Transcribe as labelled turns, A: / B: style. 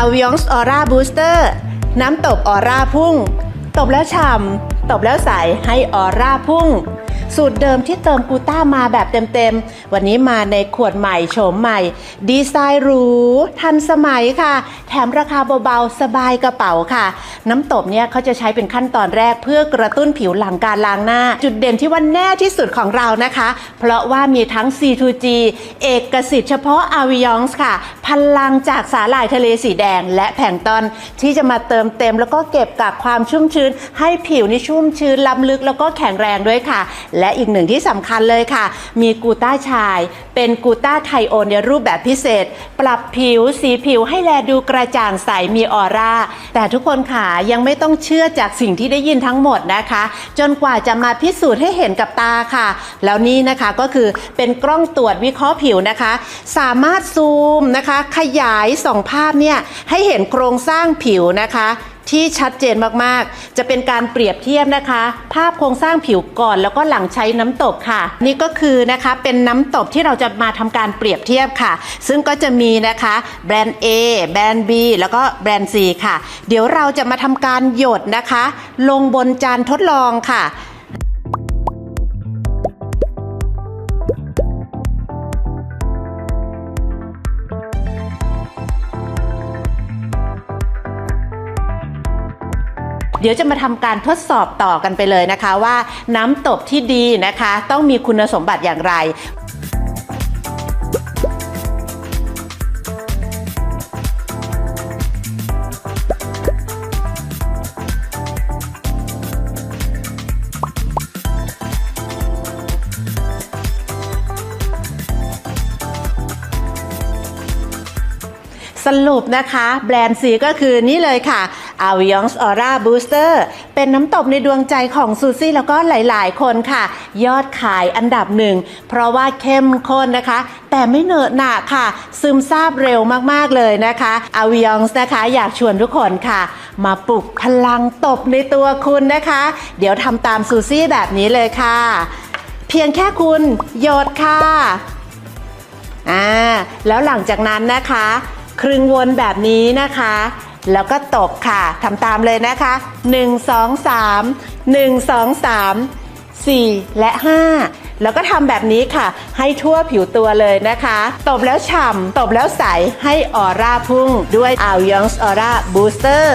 A: a v i o n s Aura Booster น้ำตบออร่าพุ่ง ตบแล้วฉ่ำ ตบแล้วใสให้ออร่าพุ่ง สูตรเดิมที่เติมกูต้ามาแบบเต็มๆ วันนี้มาในขวดใหม่โฉมใหม่ ดีไซน์หรูทันสมัยค่ะ แถมราคาเบาๆ สบายกระเป๋าค่ะ น้ำตบเนี่ยเขาจะใช้เป็นขั้นตอนแรกเพื่อกระตุ้นผิวหลังการล้างหน้า จุดเด่นที่ว่าแน่ที่สุดของเรานะคะ เพราะว่ามีทั้ง C2G เอกสิทธิ์เฉพาะ a v i o n s ค่ะ พลังจากสาหร่ายทะเลสีแดง และแผงตอนที่จะมาเติมเต็มแล้วก็เก็บกับความชุ่มชื้น ให้ผิวนี่ชุ่มชื้นล้ำลึกแล้วก็แข็งแรงด้วยค่ะและอีกหนึ่งที่สำคัญเลยค่ะ มีกูต้าชาย เป็นกูต้าไทโอนในรูปแบบพิเศษ ปรับผิวสีผิวให้แลดูกระจ่างใสมีออร่า แต่ทุกคนค่ะยังไม่ต้องเชื่อจากสิ่งที่ได้ยินทั้งหมดนะคะ จนกว่าจะมาพิสูจน์ให้เห็นกับตาค่ะ แล้วนี่นะคะก็คือเป็นกล้องตรวจวิเคราะห์ผิวนะคะ สามารถซูมนะคะ ขยายสองภาพเนี่ยให้เห็นโครงสร้างผิวนะคะ ที่ชัดเจนมากๆ จะเป็นการเปรียบเทียบนะคะ ภาพโครงสร้างผิวก่อนแล้วก็หลังใช้น้ำตกค่ะ นี่ก็คือนะคะเป็นน้ำตกที่เราจะมาทำการเปรียบเทียบค่ะ ซึ่งก็จะมีนะคะแบรนด์ A แบรนด์ B แล้วก็แบรนด์ C ค่ะ เดี๋ยวเราจะมาทำการหยดนะคะ ลงบนจานทดลองค่ะ เดี๋ยวจะมาทำการทดสอบต่อกันไปเลยนะคะว่าน้ำตบที่ดีนะคะ ต้องมีคุณสมบัติอย่างไร สรุปนะคะ แบรนด์สีก็คือนี่เลยค่ะ a v i o n s Aura Booster เป็นน้ำตบในดวงใจของซูซี่แล้วก็หลายๆ คนค่ะ ยอดขายอันดับหนึ่ง เพราะว่าเข้มข้นนะคะ แต่ไม่เหนอะหนะค่ะ ซึมซาบเร็วมากๆเลยนะคะ a v i o n s นะคะ อยากชวนทุกคนค่ะ มาปลุกพลังตบในตัวคุณนะคะ เดี๋ยวทำตามซูซี่แบบนี้เลยค่ะ เพียงแค่คุณหยดค่ะอ่าแล้วหลังจากนั้นนะคะ ครึ่งวนแบบนี้นะคะ แล้วก็ตบค่ะทำตามเลยนะคะ 1 2 3 1 2 3 4 และ 5 แล้วก็ทำแบบนี้ค่ะ ให้ทั่วผิวตัวเลยนะคะ ตบแล้วฉ่ำตบแล้วใสให้ออร่าพุ่งด้วย a l y o n s Aura Booster